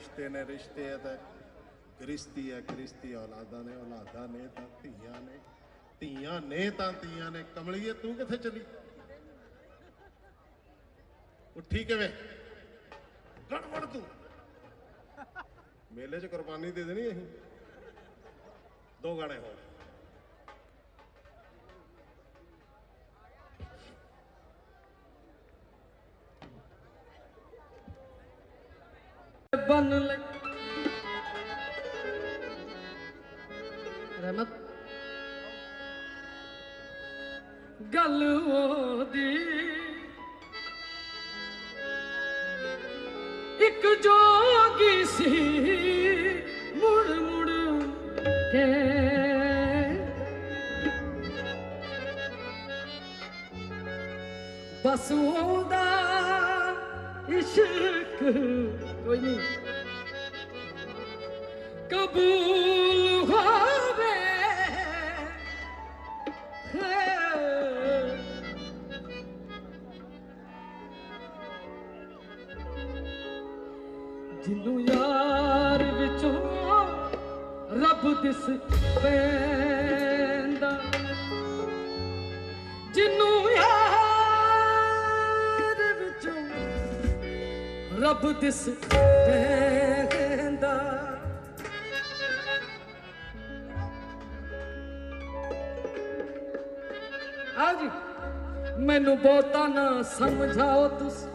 ਰਿਸ਼ਤੇ ਨੇ ਰਿਸ਼ਤੇ ਆ ਤਾਂ ਗ੍ਰਿਸ਼ਤੀ ਹੈ ਗ੍ਰਿਸ਼ਤੀ ਔਲਾਦਾਂ ਨੇ ਔਲਾਦਾਂ ਨੇ ਤਾਂ ਧੀਆਂ ਨੇ। ਧੀਆਂ ਨੇ ਤਾਂ ਧੀਆਂ ਨੇ। ਕਮਲੀਏ, ਤੂੰ ਕਿੱਥੇ ਚਲੀ? ਉੱਠੀ ਕਿਵੇਂ? ਗੜਬੜ ਤੂੰ। ਮੇਲੇ 'ਚ ਕੁਰਬਾਨੀ ਦੇ ਦੇਣੀ ਅਸੀਂ। ਦੋ ਗਾਣੇ ਹੋਰ। ਬਨ ਲੈ ਰਹਿਮਤ ਗੱਲ ਉਹਦੀ। ਇੱਕ ਜੋਗੀ ਸੀ, ਮੁੜ ਮੁੜ ਕੇ ਬਸ ਉਹਦਾ ਇਸ਼ਕ ਕੋਈ ਨਹੀਂ। ਕਬੂਲ ਹੋਵੇ ਜਿੰਨੂੰ ਯਾਰ ਵਿੱਚੋਂ ਰੱਬ ਦਿਸ ਪੈਂਦਾ ਜਿੰਨੂੰ ਯਾਰ ਵਿੱਚੋਂ ਰੱਬ ਦਿਸ ਪੈਂਦਾ ਮੈਨੂੰ ਬਹੁਤਾ ਨਾ ਸਮਝਾਓ ਤੁਸੀਂ।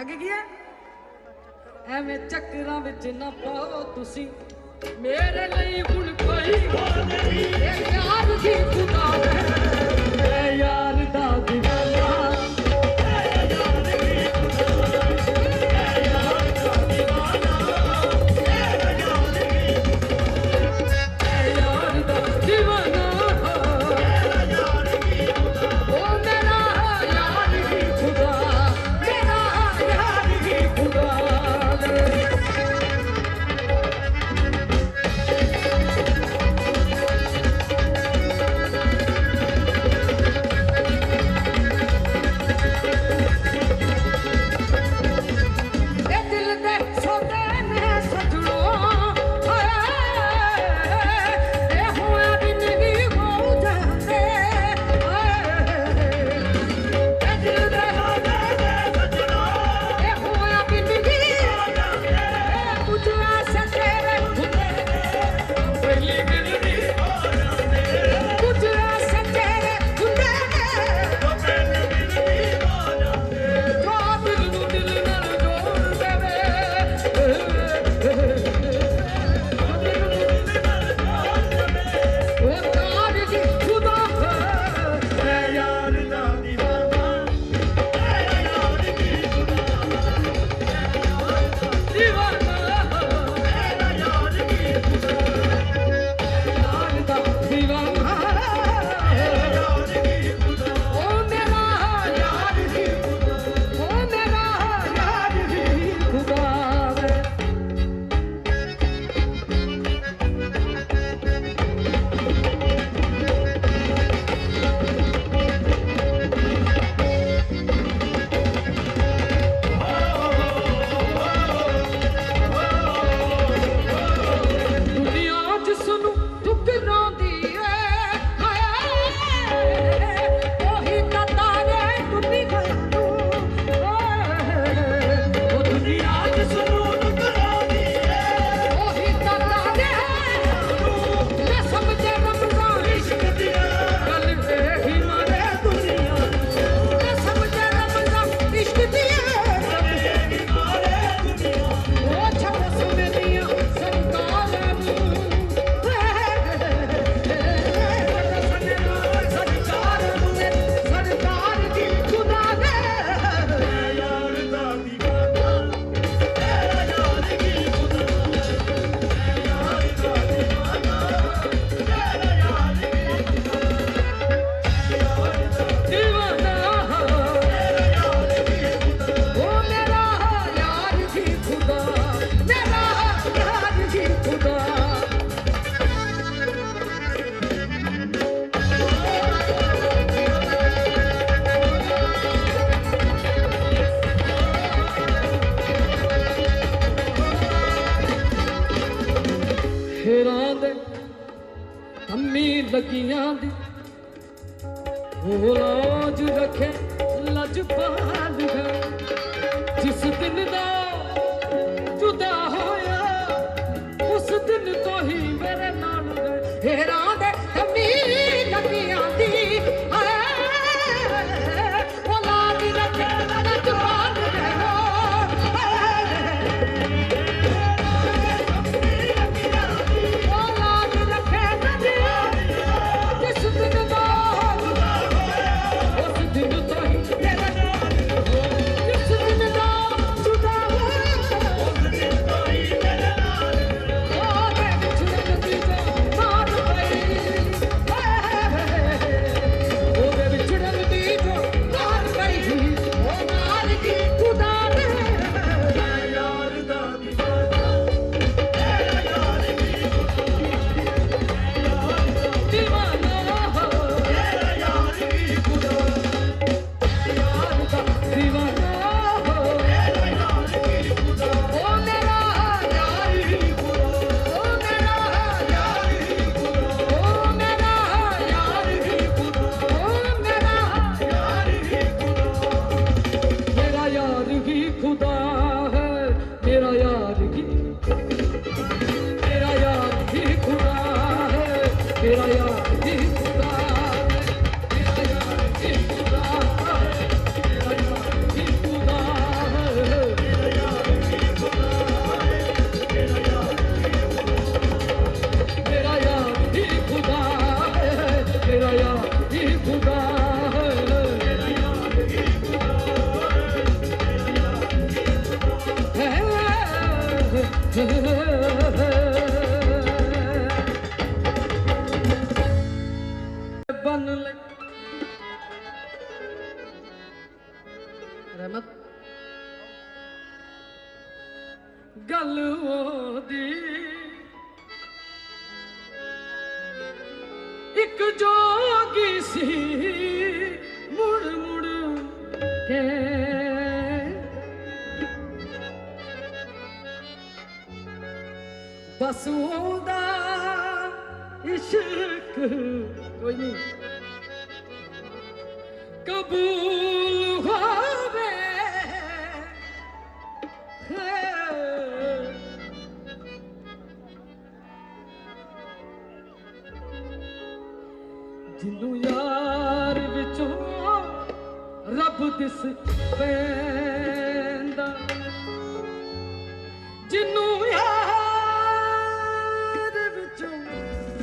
ਅੱਗੇ ਕੀ ਹੈ? ਐਵੇਂ ਚੱਕਰਾਂ ਵਿੱਚ ਨਾ ਪਾਓ ਤੁਸੀਂ। ਮੇਰੇ ਲਈ ਹੁਣ ਕੋਈ ਹੋਰ ਨਹੀਂ। ਇਹ ਯਾਰ ਦੀ ਖੁਦਾ ਹੈ। ਫੇਰਾਂ ਦੇ ਅੰਮੀ ਲੱਗੀਆਂ ਦੀ। ਉਹ ਲਾਜ ਰੱਖੇ ਲਜਪਾਲ ਦਾ। ਜਿਸ ਦਿਨ ਦਾ ਜੁਦਾ ਹੋਇਆ, ਉਸ ਦਿਨ ਤੋਂ ਹੀ ਮੇਰੇ ਨਾਲ ਹੈਰਾ Piraya. ਬਨ ਲੈ। ਗੱਲ ਉਹਦੀ। ਇੱਕ ਜੋਗੀ ਸੀ ਮੁੜ ਮੁੜ ਕੇ ਉਹਦਾ ਇਸ਼ਕ ਕੋਈ ਨਹੀਂ। ਕਬੂਲ ਹੋਵੇ। ਜਿੰਨੂੰ ਯਾਰ ਵਿੱਚੋਂ ਰੱਬ ਦਿਸ ਪੈਂਦਾ। ਜਿੰਨੂੰ